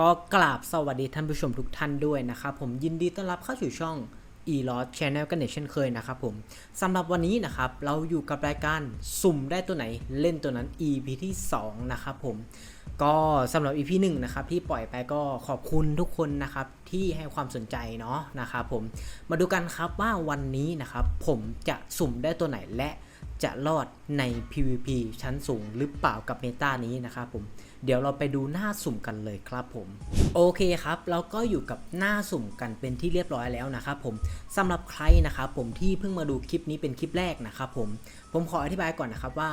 ก็กราบสวัสดีท่านผู้ชมทุกท่านด้วยนะครับผมยินดีต้อนรับเข้าสู่ช่อง e l o s Channel กันเช่นเคยนะครับผมสำหรับวันนี้นะครับเราอยู่กับรายการสุ่มได้ตัวไหนเล่นตัวนั้น EP ที่ 2 นะครับผมก็สำหรับ EP 1นะครับที่ปล่อยไปก็ขอบคุณทุกคนนะครับที่ให้ความสนใจเนาะนะครับผมมาดูกันครับว่าวันนี้นะครับผมจะสุ่มได้ตัวไหนและ จะรอดใน PVP ชั้นสูงหรือเปล่ากับเมตานี้นะครับผม เดี๋ยวเราไปดูหน้าสุ่มกันเลยครับผม โอเคครับ เราก็อยู่กับหน้าสุ่มกันเป็นที่เรียบร้อยแล้วนะครับผมสำหรับใครนะครับผมที่เพิ่งมาดูคลิปนี้เป็นคลิปแรกนะครับผม ผมขออธิบายก่อนนะครับว่า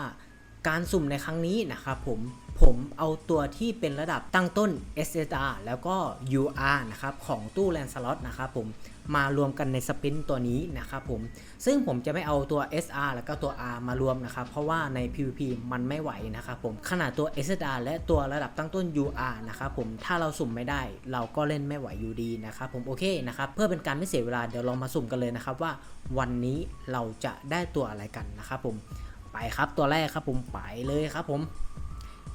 การสุ่มในครั้งนี้นะครับผมผมเอาตัวที่เป็นระดับตั้งต้น SSR แล้วก็ UR นะครับของตู้แลนสล็อตนะครับผม มารวมกันในสปินตัวนี้นะครับผม ซึ่งผมจะไม่เอาตัว SR แล้วก็ตัว R มารวมนะครับ เพราะว่าใน PVP มันไม่ไหวนะครับผมขนาดตัว SSR และตัวระดับตั้งต้น UR นะครับผมถ้าเราสุ่มไม่ได้ เราก็เล่นไม่ไหวอยู่ดีนะครับผมโอเคนะครับเพื่อเป็นการไม่เสียเวลาเดี๋ยวลองมาสุ่มกันเลยนะครับว่าวันนี้เราจะได้ตัวอะไรกันนะครับผมไปครับตัวแรกครับผมไปเลยครับผม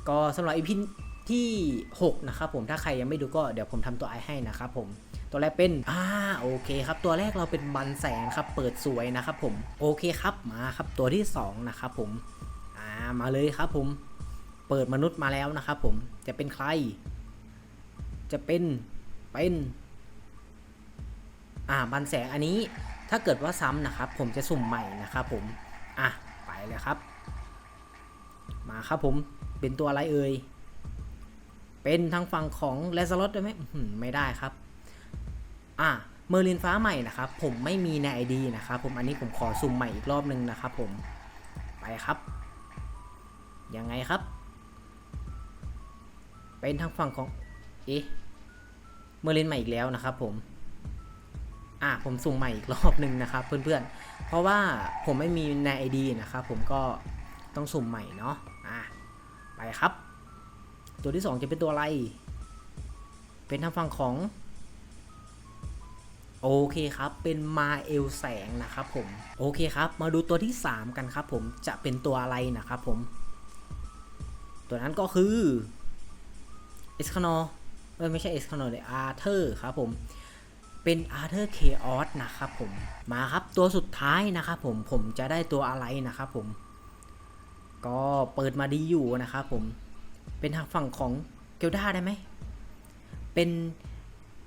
ก็สำหรับอีพี ที่ 6 นะครับผมถ้าใครยังไม่ดูก็เดี๋ยวผมทำตัวไอให้นะครับผมตัวแรกเป็นอ่าโอเคครับ ตัวแรกเราเป็นบันแสงครับ เปิดสวยนะครับผมโอเคครับมาครับตัวที่ 2 นะครับผมอ่ามาเลยครับผม เปิดมนุษย์มาแล้วนะครับผมจะเป็นใคร จะเป็นเป็นอ่าบันแสงอันนี้ถ้าเกิดว่าซ้ำนะครับ ผมจะสุ่มใหม่นะครับผมอะไปเลยครับ มาครับผมเป็นตัวอะไรเอ่ย เป็นทางฝั่งของแลซาร์ดได้ไหมไม่ได้ครับ อะเมอร์ลินฟ้าใหม่นะครับ ผมไม่มีใน ID นะครับ ผมอันนี้ผมขอซุ่มใหม่อีกรอบหนึ่งนะครับผมไปครับ ยังไงครับ เป็นทางฝั่งของเอ๊ะเมอร์ลินใหม่อีกแล้วนะครับผมอะผมสุ่มใหม่อีกรอบหนึ่งนะครับเพื่อนๆ เพราะว่าผมไม่มีใน ID นะครับผมก็ต้องสุ่มใหม่เนาะอะไปครับ ตัวที่ 2 จะเป็นตัวอะไร เป็นทางฝั่งของ โอเคครับ เป็นมาเอลแสงนะครับผม โอเคครับ มาดูตัวที่ 3 กันครับผม จะเป็นตัวอะไรนะครับผม ตัวนั้นก็คือเอสคานอเอ้ไม่ใช่เอสคานอเลยอาร์เธอร์ครับผมเป็นอาร์เธอร์เคออสนะครับผม มาครับตัวสุดท้ายนะครับผม ผมจะได้ตัวอะไรนะครับผม ก็เปิดมาดีอยู่นะครับผม เป็นทางฝั่งของเกลดาได้ไหม เป็น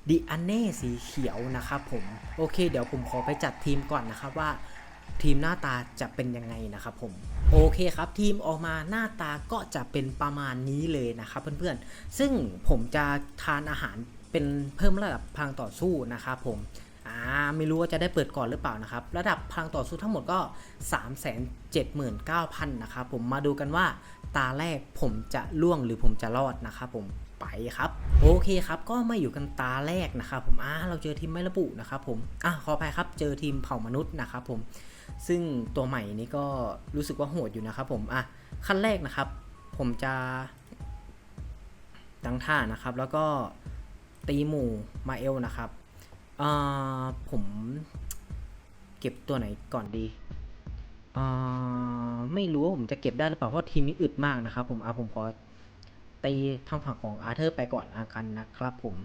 ดิอันเน่สีเขียวนะครับผม โอเค เดี๋ยวผมขอไปจัดทีมก่อนนะครับว่าทีมหน้าตาจะเป็นยังไงนะครับผมโอเคครับทีมออกมาหน้าตาก็จะเป็นประมาณนี้เลยนะครับเพื่อนๆ ซึ่งผมจะทานอาหารเป็นเพิ่มระดับพลังต่อสู้นะครับผมอ่าไม่รู้ว่าจะได้เปิดก่อนหรือเปล่านะครับ ระดับพลังต่อสู้ทั้งหมดก็ 379,000 นะครับผมมาดูกันว่า ตาแรกผมจะล่วงหรือผมจะรอดนะครับผมไปครับโอเคครับก็มาอยู่กันตาแรกนะครับผมอ่าเราเจอทีมไม่ระบุนะครับผมอะขอไปครับเจอทีมเผ่ามนุษย์นะครับผมซึ่งตัวใหม่นี้ก็รู้สึกว่าโหดอยู่นะครับผมอะขั้นแรกนะครับ ผมจะตั้งท่านะครับ แล้วก็ตีหมู่มาเอลนะครับอ่าผมเก็บตัวไหนก่อนดี ไม่รู้ว่าผมจะเก็บได้หรือเปล่าเพราะทีมนี้อึดมากนะครับผมอ่าผมขอตีทางฝั่งของอาร์เธอร์ไปก่อนอากันนะครับผม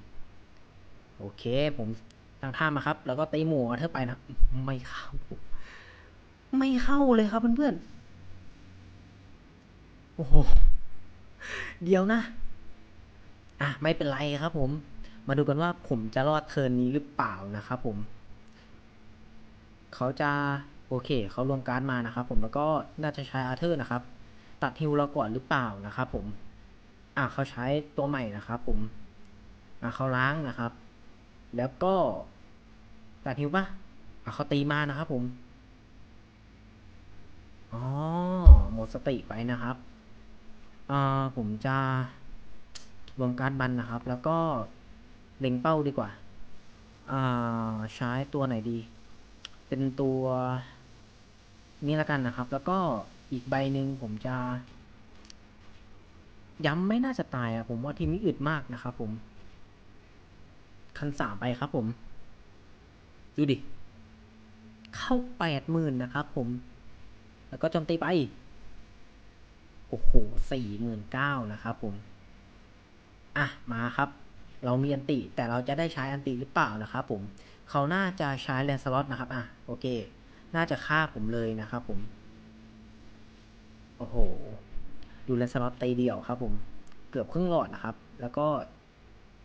โอเค ผมตั้งท่ามาครับ แล้วก็ตีหมูอาร์เธอร์ไปนะ ไม่เข้า ไม่เข้าเลยครับเพื่อนๆโอ้โหเดี๋ยวนะ อะไม่เป็นไรครับผม มาดูกันว่าผมจะรอดเทิร์นนี้หรือเปล่านะครับผม เขาจะ โอเค เขาลงการ์ดมานะครับผมแล้วก็น่าจะใช้อาร์เธอร์นะครับ ตัดฮิวเราก่อนหรือเปล่านะครับผม อะเขาใช้ตัวใหม่นะครับผม อะเขาล้างนะครับ แล้วก็ตัดฮิวปะอะเขาตีมานะครับผม อ๋อ หมดสติไปนะครับอ่าผมจะรวมการ์ดบันนะครับ แล้วก็เล็งเป้าดีกว่า อ่า ใช้ตัวไหนดี เป็นตัว นี้ล้วกันนะครับ แล้วก็อีกใบหนึ่งผมจะ ย้ำไม่น่าจะตายอะผมว่าทีมนี้อึดมากนะครับผม คันสามไปครับผม ดูดิ เข้าแปดหมื่นนะครับผม แล้วก็จมตีไป โอ้โหสี่หมื่นเก้านะครับผม อะ มาครับ เรามีอันติแต่เราจะได้ใช้อันติหรือเปล่านะครับผม เขาน่าจะใช้แลนสล็อตนะครับ อะ โอเค น่าจะฆ่าผมเลยนะครับผม โอ้โห ดูแลสล็อตตีเดี่ยวครับผม เกือบครึ่งหลอดนะครับ แล้วก็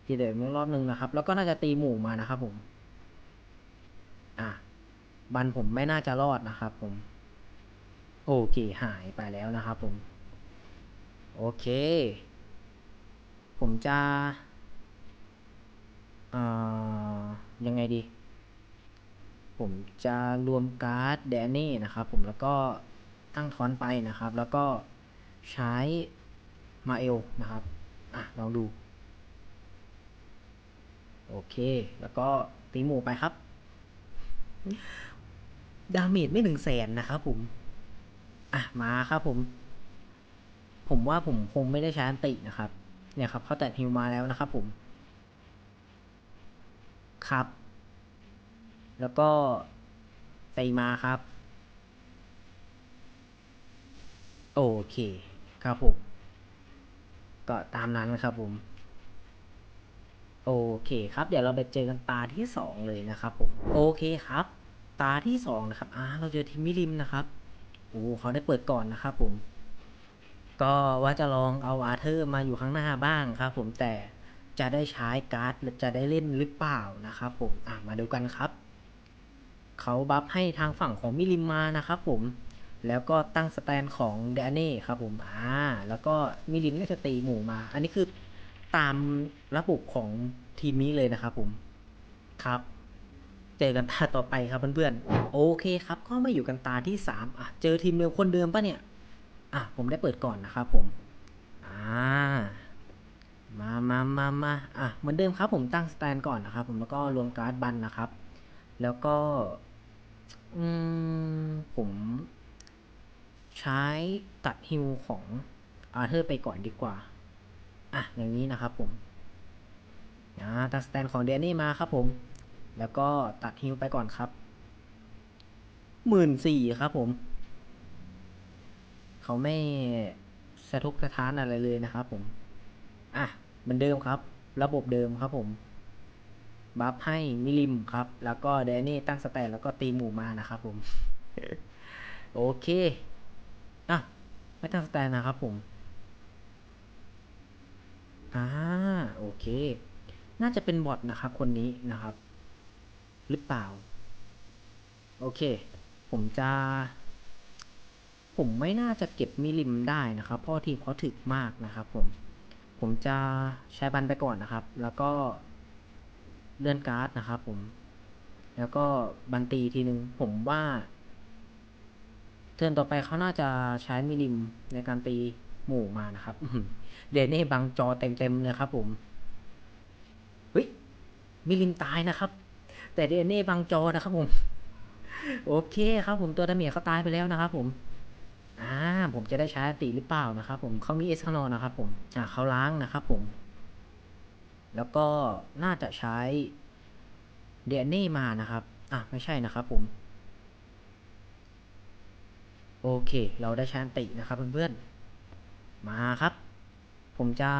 ทีเดียวรอบหนึ่งนะครับ แล้วก็น่าจะตีหมู่มานะครับผม อะ บันผมไม่น่าจะรอดนะครับผม โอเคหายไปแล้วนะครับผม โอเค ผมจะ เอ่อ ยังไงดี ผมจะรวมการ์ดแดนนี่นะครับ ผมแล้วก็ตั้งทอนไปนะครับ แล้วก็ใช้มาเอลนะครับ อะ ลองดู โอเค แล้วก็ตีหมู่ไปครับ ดาเมจไม่ถึงแสนนะครับผม อะ มาครับผม ผมว่าผมคงไม่ได้ใช้อันตินะครับ เนี่ยครับ เขาแตะฮิวมาแล้วนะครับผม ครับ แล้วก็ตีมาครับ โอเคครับผมก็ตามนั้นครับผม โอเคครับ เดี๋ยวเราไปเจอกันตาที่สองเลยนะครับผม โอเคครับ ตาที่สองนะครับอ่าเราเจอทีมมิริมนะครับโอ้เขาได้เปิดก่อนนะครับผม ก็ว่าจะลองเอาอาร์เธอร์มาอยู่ข้างหน้าบ้างครับผมแต่จะได้ใช้การ์ดจะได้เล่นหรือเปล่านะครับผมอะมาดูกันครับ เขาบัฟให้ทางฝั่งของมิริมมานะครับผม แล้วก็ตั้งสแตนของเดนเน่ครับผมอ่าแล้วก็มิริมก็จะตีหมู่มา อันนี้คือตามระบบของทีมนี้เลยนะครับผมครับ เจอกันตาต่อไปครับเพื่อนๆโอเคครับก็มาอยู่กันตาที่สามอะเจอทีมเดิมคนเดิมปะเนี่ยอะผมได้เปิดก่อนนะครับผมอ่ามามามามาอะเหมือนเดิมครับผมตั้งสแตนก่อนนะครับผมแล้วก็รวมการ์ดบันนะครับ แล้วก็ อืม ผมใช้ตัดฮิวของอาร์เธอร์ไปก่อนดีกว่า อะ อย่างนี้นะครับผมอ่าตัดสแตนของเดนนี่มาครับผม แล้วก็ตัดฮิวไปก่อนครับหมื่นสี่ครับผม เขาไม่สะทกสะท้านอะไรเลยนะครับผม อะเหมือนเดิมครับ ระบบเดิมครับผม บัฟให้มิลิมครับ แล้วก็เดนนี่ตั้งสแตนแล้วก็ตีหมู่มานะครับผม โอเคอะไม่ตั้งสแตนนะครับผมอ่าโอเค น่าจะเป็นบอทนะครับ คนนี้นะครับ หรือเปล่า โอเค ผมจะ ผมไม่น่าจะเก็บมิลิมได้นะครับเพราะทีมเขาถึกมากนะครับผมผมจะใช้บันไปก่อนนะครับ แล้วก็ เลื่อนการ์ดนะครับผม แล้วก็บันตีทีนึง ผมว่า เทิร์นต่อไปเขาน่าจะใช้มิลิมในการตีหมู่มานะครับเดนเน่บังจอเต็มๆเลยครับผม เฮ้ย มิลิมตายนะครับ แต่เดนเน่บังจอนะครับผม โอเคครับผมตัวดาเมียเขาตายไปแล้วนะครับผมอ่าผมจะได้ใช้ติหรือเปล่านะครับผมเขามีเอสคานอนนะครับผมอ่าเขาล้างนะครับผม แล้วก็น่าจะใช้เดนเน่มานะครับ อะ ไม่ใช่นะครับผม โอเค เราได้ใช้อันตินะครับเพื่อนๆ มาครับ ผมจะ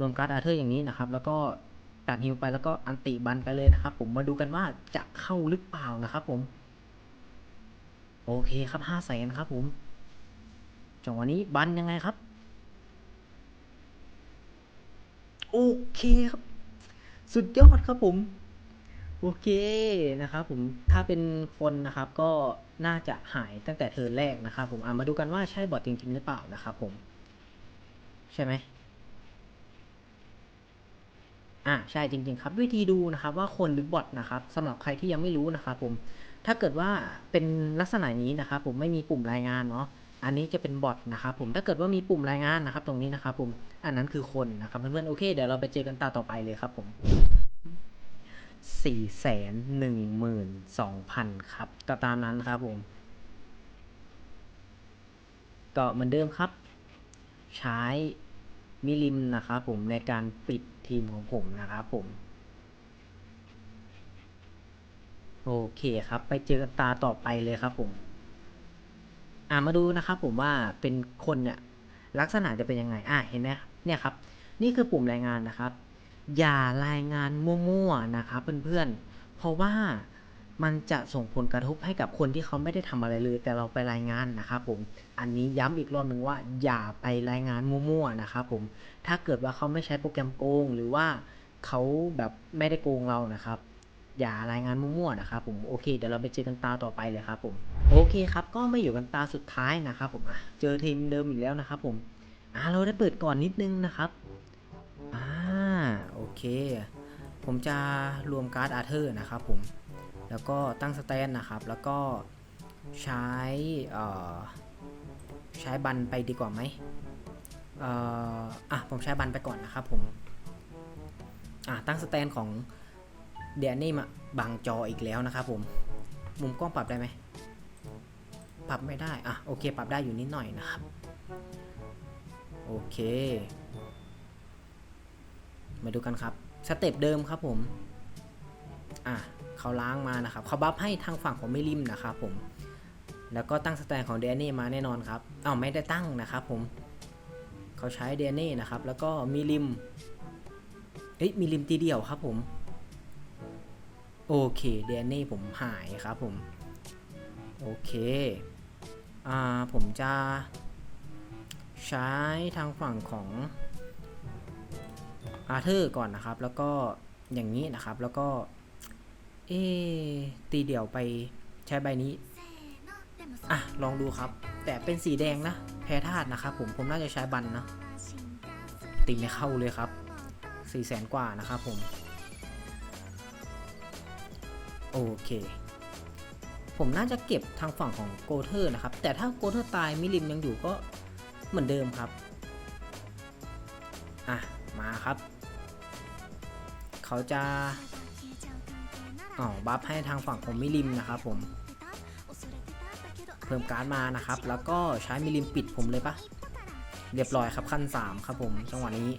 รวมการ์ดอาเธอร์อย่างนี้นะครับ แล้วก็ตัดฮิวไปแล้วก็อันติบันไปเลยนะครับ ผมมาดูกันว่าจะเข้าหรือเปล่านะครับผม โอเคครับห้าแสนครับผมจังหวะนี้บันยังไงครับ โอเคครับ สุดยอดครับผม โอเคนะครับผมถ้าเป็นคนนะครับก็น่าจะหายตั้งแต่เทิร์นแรกนะครับผมอามาดูกันว่าใช่บอทจริงๆหรือเปล่านะครับผม ใช่ไหมอ่าใช่จริง ๆ ครับวิธีดูนะครับว่าคนหรือบอทนะครับสำหรับใครที่ยังไม่รู้นะครับผมถ้าเกิดว่าเป็นลักษณะนี้นะครับผมไม่มีปุ่มรายงานเนาะ อันนี้จะเป็นบอทนะครับผมถ้าเกิดว่ามีปุ่มรายงานนะครับ ตรงนี้นะครับผมอันนั้นคือคนนะครับเพื่อนๆโอเคเดี๋ยวเราไปเจอกันตาต่อไปเลยครับผมสี่แสนหนึ่งหมื่นสองพันครับก็ตามนั้นครับผม ก็เหมือนเดิมครับ ใช้มิลิมนะครับผมในการปิดทีมของผมนะครับผมโอเคครับ ไปเจอกันตาต่อไปเลยครับผม อ่ามาดูนะครับผมว่าเป็นคนเนี่ยลักษณะจะเป็นยังไงอ่าเห็นไหมเนี่ยครับ นี่คือปุ่มรายงานนะครับ อย่ารายงานมั่วๆนะครับเพื่อนๆ เพราะว่ามันจะส่งผลกระทบให้กับคนที่เขาไม่ได้ทำอะไรเลย แต่เราไปรายงานนะครับผมอันนี้ย้ำอีกรอบหนึ่งว่า อย่าไปรายงานมั่วๆนะครับผมถ้าเกิดว่าเขาไม่ใช้โปรแกรมโกงหรือว่าเขาแบบไม่ได้โกงเรานะครับ อย่ารายงานมั่วๆนะครับผมโอเคเดี๋ยวเราไปเจอกันตาต่อไปเลยครับผมโอเคครับก็ไมาอยู่กันตาสุดท้ายนะครับผมเจอทีมเดิมอีกแล้วนะครับผมอ่าเราได้เปิดก่อนนิดนึงนะครับอ่าโอเค ผมจะรวมการ์ดอาร์เธอร์นะครับผมแล้วก็ตั้งสแตนนะครับ แล้วก็ใช้เอ่อใช้บันไปดีกว่าไหมเอ่ออะผมใช้บันไปก่อนนะครับผมอะตั้งสแตนของ เดี๋ยวนี่มาบังจออีกแล้วนะครับผมมุมกล้องปรับได้ไหมปรับไม่ได้อะโอเค ปรับได้อยู่นิดหน่อยนะครับโอเค มาดูกันครับสเต็ปเดิมครับผมอะเขาล้างมานะครับเขาบัฟให้ทางฝั่งของมิลิมนะครับผมแล้วก็ตั้งสแตนของเดนนี่มาแน่นอนครับอ้าวไม่ได้ตั้งนะครับผมเขาใช้เดนนี่นะครับแล้วก็มิลิมเอ้ยมิลิมตีเดียวครับผม โอเคเดนนี่ผมหายครับผม โอเค อ่า ผมจะ ใช้ทางฝั่งของอาเธอร์ก่อนนะครับ แล้วก็อย่างนี้นะครับ แล้วก็ เอตีเดี่ยวไปใช้ใบนี้ อะ ลองดูครับ แต่เป็นสีแดงนะ แพ้ธาตุนะครับผม ผมน่าจะใช้บันนะ ตีไม่เข้าเลยครับ4แสนกว่านะครับผม โอเค ผมน่าจะเก็บทางฝั่งของโกเทอร์นะครับ แต่ถ้าโกเทอร์ตายมิลิมยังอยู่ก็เหมือนเดิมครับ อะ มาครับ เขาจะอ๋อบัฟให้ทางฝั่งของมิลิมนะครับผม เพิ่มการ์ดมานะครับ แล้วก็ใช้มิลิมปิดผมเลยปะเรียบร้อยครับขั้น 3 ครับผมจังหวะนี้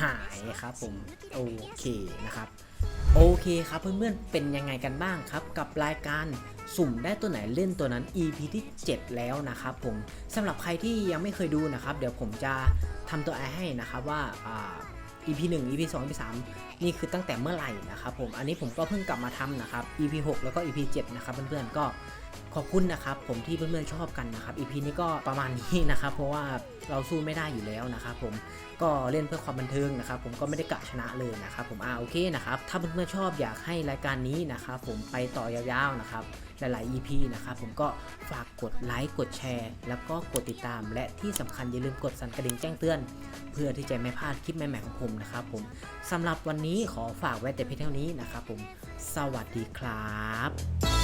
หายครับผม โอเคนะครับ โอเคครับเพื่อนๆ เป็นยังไงกันบ้างครับ กับรายการสุ่มได้ตัวไหนเล่นตัวนั้น EP ที่ 7 แล้วนะครับผมสำหรับใครที่ยังไม่เคยดูนะครับ เดี๋ยวผมจะทำตัวไอให้นะครับว่าอ่า EP 1 EP 2 EP 3นี่คือตั้งแต่เมื่อไหร่นะครับผมอันนี้ผมก็เพิ่งกลับมาทำนะครับ EP 6 แล้วก็ EP 7 นะครับเพื่อนๆก็ ขอบคุณนะครับผมที่เพื่อนๆชอบกันนะครับ EP นี้ก็ประมาณนี้นะครับ เพราะว่าเราสู้ไม่ได้อยู่แล้วนะครับผมก็เล่นเพื่อความบันเทิงนะครับ ผมก็ไม่ได้กะชนะเลยนะครับผมอ่าโอเคนะครับถ้าเพื่อนๆชอบอยากให้รายการนี้นะครับผมไปต่อยาวๆนะครับหลายๆ EP นะครับผมก็ฝากกดไลค์กดแชร์ แล้วก็กดติดตาม และที่สำคัญอย่าลืมกดสั่นกระดิ่งแจ้งเตือน เพื่อที่จะไม่พลาดคลิปใหม่ๆของผมนะครับผมสำหรับวันนี้ขอฝากไว้แต่เพียงเท่านี้นะครับผมสวัสดีครับ